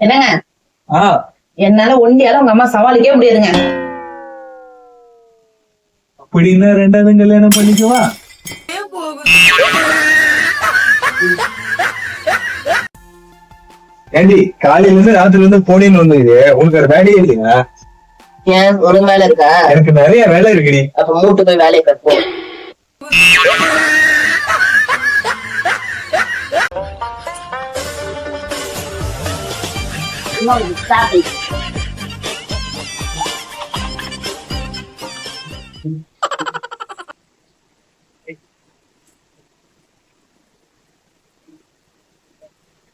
என்னங்க என்னால ஒண்டியால உங்க அம்மா சவாலுக்கே முடியாதுங்க. அப்படின்னா ரெண்டாவது கல்யாணம் பண்ணிக்குவா? ஏண்டி காலையில இருந்து ராத்திரில இருந்து போனேன்னு வந்தது உனக்கு ஒரு வேலையே இல்லையா? ஏன் ஒரு வேலை இருக்கா? எனக்கு நிறைய வேலை இருக்குடி. அப்ப மூட்டு போய் வேலையை கற்போம்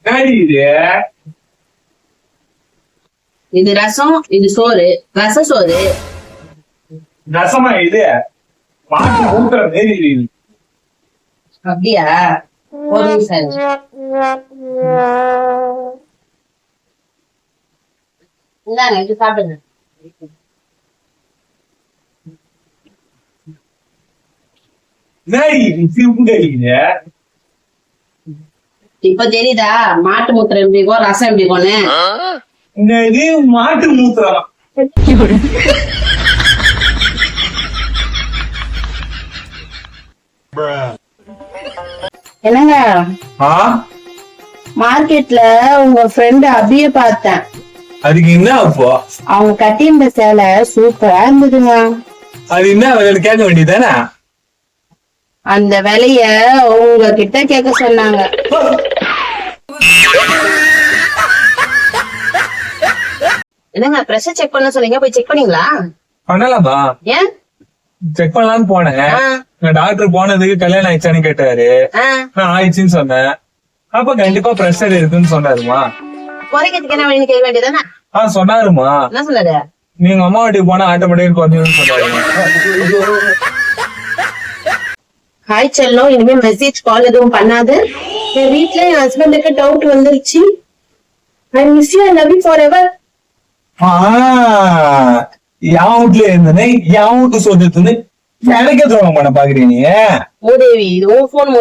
என்னடி இது? இது ரசம் இது சோறு. ரச சோறு. ரசமா இது? மாட்டு ஊத்துற மாரி. அப்படியா? ஒரு நிமிஷம். இந்தாங்க இது சாப்பிடுங்க இப்ப தெரியுதா மாட்டு மூத்திரம் எப்படி இருக்கும் ரசம் எப்படி இருக்கும்னு மாட்டு மூத்திரம் என்னங்க? ஆ? மார்க்கெட்ல உங்க ஃப்ரெண்ட் அபிய பார்த்தேன். அதுக்கு என்ன அப்போ? அவங்க கட்டியிருந்த சேலை சூப்பரா இருந்ததுங்க. அது என்ன விலைன்னு கேட்க வேண்டியதானே அந்த விலைய உங்ககிட்ட கேட்க சொன்னாங்க. என்னங்க பிரஷர் செக் பண்ண சொன்னீங்க போய் செக் பண்ணீங்களா? பண்ணலாமா? ஏன்? செக் பண்ணலாம்னு போனேன். டாக்டர் போனதுக்கு கல்யாணம் ஆயிடுச்சான்னு கேட்டாரு. ஆ. நான் ஆயிடுச்சுன்னு சொன்னேன். அப்ப கண்டிப்பா பிரஷர் இருக்குன்னு சொன்னாருமா. குறைக்கிறதுக்கு என்ன வழின்னு கேட்க வேண்டியதானே ஆ சொன்னாருமா என்ன சொன்னாரு? நீங்க அம்மா வீட்டுக்கு போனா ஆட்டோமேட்டிக் குறைஞ்சிருன்னு சொன்னாருமா ஹாய் செல்லம். இனிமே மெசேஜ் கால் எதுவும் பண்ணாத. என் வீட்ல என் ஹஸ்பண்டுக்கு டவுட் வந்துருச்சு. I miss you love you forever ஆ, என் வீட்டுல இருந்தேனே என் வீட்டு சொல்லிட்டு எனக்கே துரோகம் பண்ண பாக்குறீங்க நீ? மூதேவி இது உன் போன்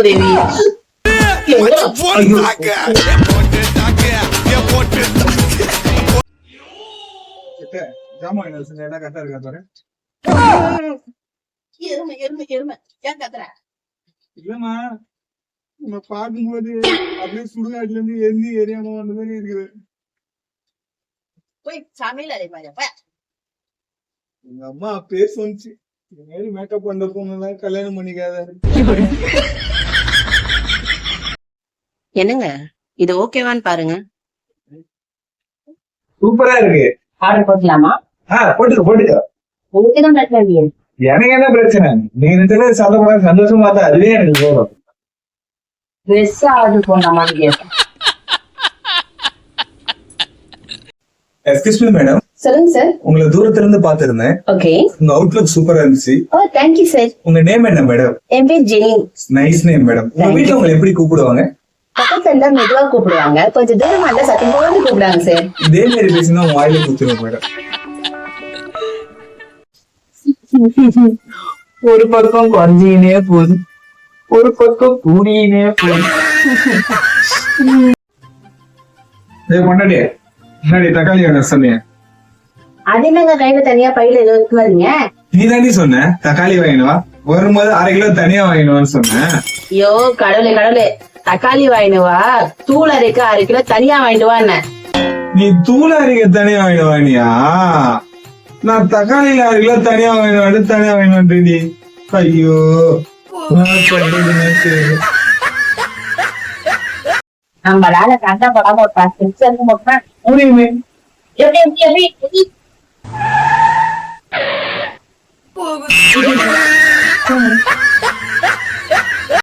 எருமை எருமை எருமை. ஏன் கத்துற? இல்லம்மா உன்னை பார்க்கும்போது அப்படியே சுடுகாட்டுல இருந்து எந்தி எரியாம வந்த மாதிரி இருக்குது. போய் சமையல் அறை பாரு போய். எங்க அம்மா பேர் சொன்னுச்சு இந்த மாதிரி மேக்கப் கல்யாணம் பண்ணிக்காத. என்னங்க? இது ஓகேவான்னு பாருங்க. சூப்பரா இருக்கு. ஆர்டர் போட்டலாமா ஆ போட்டுக்க போட்டுக்க. எனக்கு என்ன பிரச்சனை? ரெண்டு பேரும் சந்தோஷமா சந்தோஷமா தான் அதுவே எனக்கு போதும் ட்ரெஸ் ஆர்டர் போடலாமான்னு கேட்டேன் எக்ஸ்கியூஸ் மீ மேடம் சொல்லுங்க சார் உங்களை தூரத்துல இருந்து பாத்திருந்தேன் ஓகே உங்க அவுட்லுக் சூப்பரா இருந்துச்சு. ஓ தேங்க்யூ சார் உங்க நேம் என்ன மேடம் என் பேர் ஜெனி நைஸ் நேம் மேடம் உங்க. வீட்டுல உங்களை எப்படி கூப்பிடுவாங்க? பக்கத்துல இருந்தா மெதுவா கூப்பிடுவாங்க. கொஞ்சம் தூரமா இருந்தா சத்தம் போட்டு கூப்பிடுவாங்க சார் இதே மாதிரி பேசினா வாயில குத்துருங்க மேடம் ஒரு பக்கம் குறைஞ்சினே போகுது ஒரு பக்கம் கூடினே போகுது ஏய் கொண்டாடி முன்னாடி தக்காளி சொன்னேன். அது என்னங்க கையில தனியா பையில இருக்குவாருங்க நீ தாண்டி சொன்ன? தக்காளி வாங்கினவா வரும்போது அரை கிலோ தனியா வாங்கினவான்னு சொன்னேன் ஐயோ கடவுளே கடவுளே. தக்காளி வாங்கினுவா தூள் அரைக்க அரை கிலோ தனியா வாங்கிட்டு வா என்ன நீ தூள் அரைக்க தனியா வாங்கினவானியா நான் தக்காளியில அரை கிலோ தனியா வாங்கினவான்னு தனியா வாங்கினவான்றி ஐயோ. நான் சொல்றதுன்னே தெரியல. நம்மளால கண்ட படாம ஒரு பத்து நிமிஷம் மாட்டோம் எப்படி எப்படி எப்படி? எப்படி?